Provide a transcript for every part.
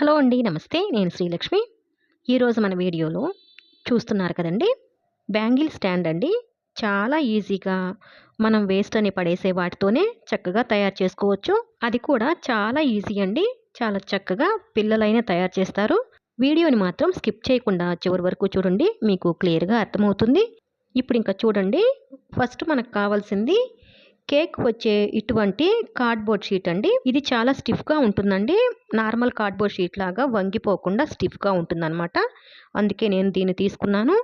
Hello అండి నమస్తే. నేను శ్రీలక్ష్మి. ఈరోజు మన వీడియోలో చూస్తున్నారు కదండి బ్యాంగిల్ స్టాండ్ అండి. చాలా ఈజీగా మనం వేస్ట్ అని పడేసే వాటితోనే చక్కగా తయారు చేసుకోవచ్చు. అది కూడా చాలా ఈజీ అండి. చాలా చక్కగా పిల్లలైనా తయారు చేస్తారు. వీడియోని మాత్రం స్కిప్ చేయకుండా చివరి వరకు చూడండి మీకు క్లియర్గా అర్థమవుతుంది. ఇప్పుడు ఇంకా చూడండి ఫస్ట్ మనకు కావాల్సింది కేక్ వచ్చే ఇటువంటి కార్డ్బోర్డ్ షీట్ అండి. ఇది చాలా స్టిఫ్గా ఉంటుందండి. నార్మల్ కార్డ్బోర్డ్ షీట్ లాగా వంగిపోకుండా స్టిఫ్గా ఉంటుందన్నమాట. అందుకే నేను దీన్ని తీసుకున్నాను.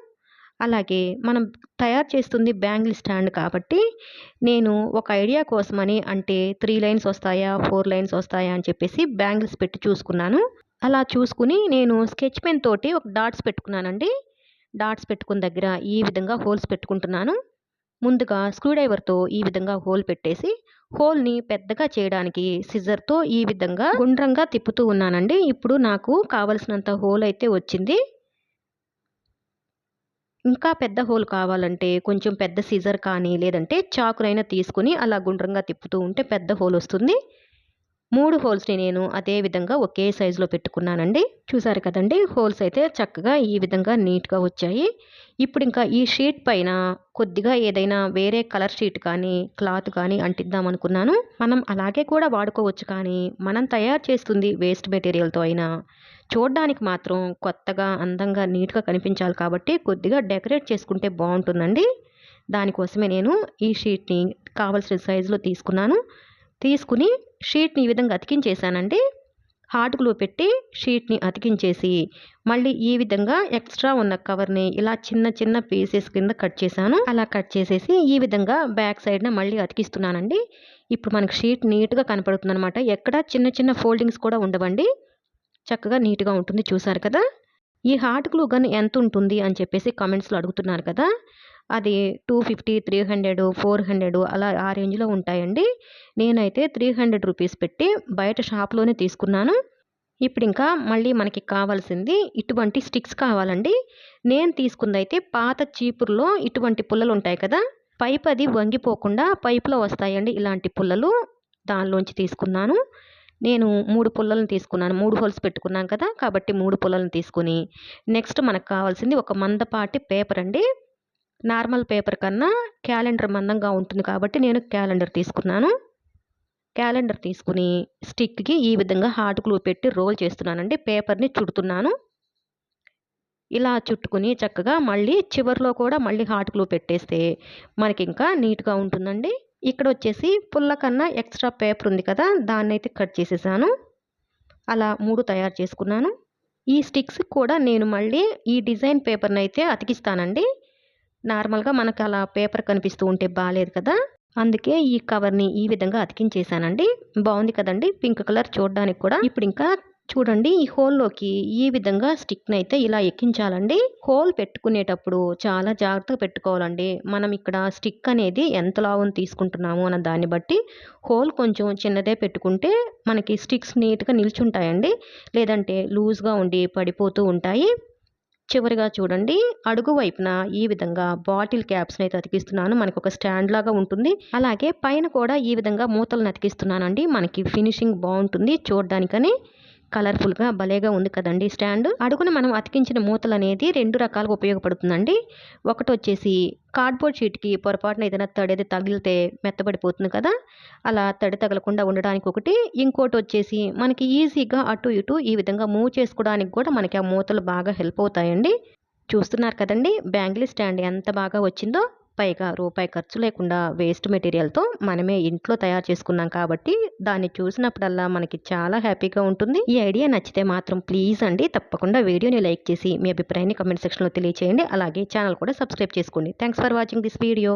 అలాగే మనం తయారు చేస్తుంది బ్యాంగిల్ స్టాండ్ కాబట్టి నేను ఒక ఐడియా కోసమని అంటే త్రీ లైన్స్ వస్తాయా ఫోర్ లైన్స్ వస్తాయా అని చెప్పేసి బ్యాంగిల్స్ పెట్టి చూసుకున్నాను. అలా చూసుకుని నేను స్కెచ్ పెన్ తోటి ఒక డాట్స్ పెట్టుకున్నానండి. డాట్స్ పెట్టుకున్న దగ్గర ఈ విధంగా హోల్స్ పెట్టుకుంటున్నాను. ముందుగా స్క్రూడ్రైవర్తో ఈ విధంగా హోల్ పెట్టేసి హోల్ని పెద్దగా చేయడానికి సిజర్తో ఈ విధంగా గుండ్రంగా తిప్పుతూ ఉన్నానండి. ఇప్పుడు నాకు కావలసినంత హోల్ అయితే వచ్చింది. ఇంకా పెద్ద హోల్ కావాలంటే కొంచెం పెద్ద సిజర్ కానీ లేదంటే చాకునైనా తీసుకుని అలా గుండ్రంగా తిప్పుతూ ఉంటే పెద్ద హోల్ వస్తుంది. మూడు హోల్స్ని నేను అదే విధంగా ఒకే సైజులో పెట్టుకున్నానండి. చూసారు కదండి హోల్స్ అయితే చక్కగా ఈ విధంగా నీట్గా వచ్చాయి. ఇప్పుడు ఇంకా ఈ షీట్ పైన కొద్దిగా ఏదైనా వేరే కలర్ షీట్ కానీ క్లాత్ కానీ అంటిద్దాం అనుకున్నాను. మనం అలాగే కూడా వాడుకోవచ్చు కానీ మనం తయారు చేస్తుంది వేస్ట్ మెటీరియల్తో అయినా. చూడడానికి మాత్రం కొత్తగా అందంగా నీట్గా కనిపించాలి కాబట్టి కొద్దిగా డెకరేట్ చేసుకుంటే బాగుంటుందండి. దానికోసమే నేను ఈ షీట్ని కావలసిన సైజులో తీసుకున్నాను. తీసుకుని షీట్ని ఈ విధంగా అతికించేసానండి హాట్ గ్లూ పెట్టి షీట్ని అతికించేసి మళ్ళీ ఈ విధంగా ఎక్స్ట్రా ఉన్న కవర్ని ఇలా చిన్న చిన్న పీసెస్ కింద కట్ చేశాను. అలా కట్ చేసేసి ఈ విధంగా బ్యాక్ సైడ్న మళ్ళీ అతికిస్తున్నానండి. ఇప్పుడు మనకు షీట్ నీట్గా కనపడుతుంది అనమాట ఎక్కడ చిన్న చిన్న ఫోల్డింగ్స్ కూడా ఉండవండి. చక్కగా నీట్గా ఉంటుంది. చూసారు కదా? ఈ హాట్ గ్లూ గన్ ఎంత ఉంటుంది అని చెప్పేసి కామెంట్స్లో అడుగుతున్నారు కదా? అది two fifty three hundred four hundred అలా ఆ రేంజ్లో ఉంటాయండి. నేనైతే త్రీ హండ్రెడ్ రూపీస్ పెట్టి బయట షాప్లోనే తీసుకున్నాను. ఇప్పుడు ఇంకా మళ్ళీ మనకి కావాల్సింది ఇటువంటి స్టిక్స్ కావాలండి. నేను తీసుకుందైతే పాత చీపురులో ఇటువంటి పుల్లలు ఉంటాయి కదా పైప్ అది వంగిపోకుండా పైపులో వస్తాయండి ఇలాంటి పుల్లలు. దానిలోంచి తీసుకున్నాను. నేను మూడు పుల్లలను తీసుకున్నాను. మూడు హోల్స్ పెట్టుకున్నాను కదా కాబట్టి మూడు పుల్లలను తీసుకుని నెక్స్ట్ మనకు కావాల్సింది ఒక మందపాటి పేపర్ అండి నార్మల్ పేపర్ కన్నా క్యాలెండర్ మందంగా ఉంటుంది కాబట్టి నేను క్యాలెండర్ తీసుకున్నాను. క్యాలెండర్ తీసుకుని స్టిక్కి ఈ విధంగా హాట్ గ్లూ పెట్టి రోల్ చేస్తున్నానండి. పేపర్ని చుడుతున్నాను. ఇలా చుట్టుకుని చక్కగా మళ్ళీ చివరిలో కూడా మళ్ళీ హాట్ గ్లూ పెట్టేస్తే మనకి ఇంకా నీట్గా ఉంటుందండి. ఇక్కడ వచ్చేసి పుల్ల కన్నా ఎక్స్ట్రా పేపర్ ఉంది కదా దాన్ని అయితే కట్ చేసేసాను. అలా మూడు తయారు చేసుకున్నాను. ఈ స్టిక్స్ కూడా నేను మళ్ళీ ఈ డిజైన్ పేపర్ని అయితే అతికిస్తానండి. నార్మల్గా మనకు అలా పేపర్ కనిపిస్తూ ఉంటే బాగాలేదు కదా? అందుకే ఈ కవర్ని ఈ విధంగా అతికించేసానండి బాగుంది కదండి? పింక్ కలర్ చూడడానికి కూడా. ఇప్పుడు ఇంకా చూడండి ఈ హోల్లోకి ఈ విధంగా స్టిక్ని అయితే ఇలా ఎక్కించాలండి. హోల్ పెట్టుకునేటప్పుడు చాలా జాగ్రత్తగా పెట్టుకోవాలండి. మనం ఇక్కడ స్టిక్ అనేది ఎంత లావును తీసుకుంటున్నాము అన్న దాన్ని బట్టి హోల్ కొంచెం చిన్నదే పెట్టుకుంటే మనకి స్టిక్స్ నీట్గా నిల్చుంటాయండి. లేదంటే లూజ్గా ఉండి పడిపోతూ ఉంటాయి. చివరిగా చూడండి. అడుగు వైపున ఈ విధంగా బాటిల్ క్యాప్స్ని అయితే అతికిస్తున్నాను. మనకు ఒక స్టాండ్ లాగా ఉంటుంది. అలాగే పైన కూడా ఈ విధంగా మూతలను అతికిస్తున్నానండి. మనకి ఫినిషింగ్ బాగుంటుంది. చూడడానికని కలర్ఫుల్గా భలేగా ఉంది కదండి స్టాండ్. అడుగున మనం అతికించిన మూతలు అనేది రెండు రకాలుగా ఉపయోగపడుతుందండి. ఒకటి వచ్చేసి కార్డ్బోర్డ్ షీట్కి పొరపాటున ఏదైనా తడేది తగిలితే మెత్తబడిపోతుంది కదా. అలా తడి తగలకుండా ఉండడానికి ఒకటి. ఇంకోటి వచ్చేసి మనకి ఈజీగా అటు ఇటు ఈ విధంగా మూవ్ చేసుకోవడానికి కూడా మనకి ఆ మూతలు బాగా హెల్ప్ అవుతాయండి. చూస్తున్నారు కదండి బ్యాంగిల్ స్టాండ్ ఎంత బాగా వచ్చిందో. పైగా రూపాయి ఖర్చు లేకుండా వేస్ట్ మెటీరియల్తో మనమే ఇంట్లో తయారు చేసుకున్నాం కాబట్టి దాన్ని చూసినప్పుడల్లా మనకి చాలా హ్యాపీగా ఉంటుంది. ఈ ఐడియా నచ్చితే మాత్రం ప్లీజ్ అండి తప్పకుండా వీడియోని లైక్ చేసి మీ అభిప్రాయాన్ని కమెంట్ సెక్షన్లో తెలియచేయండి. అలాగే ఛానల్ కూడా సబ్స్క్రైబ్ చేసుకోండి. Thanks for watching this video.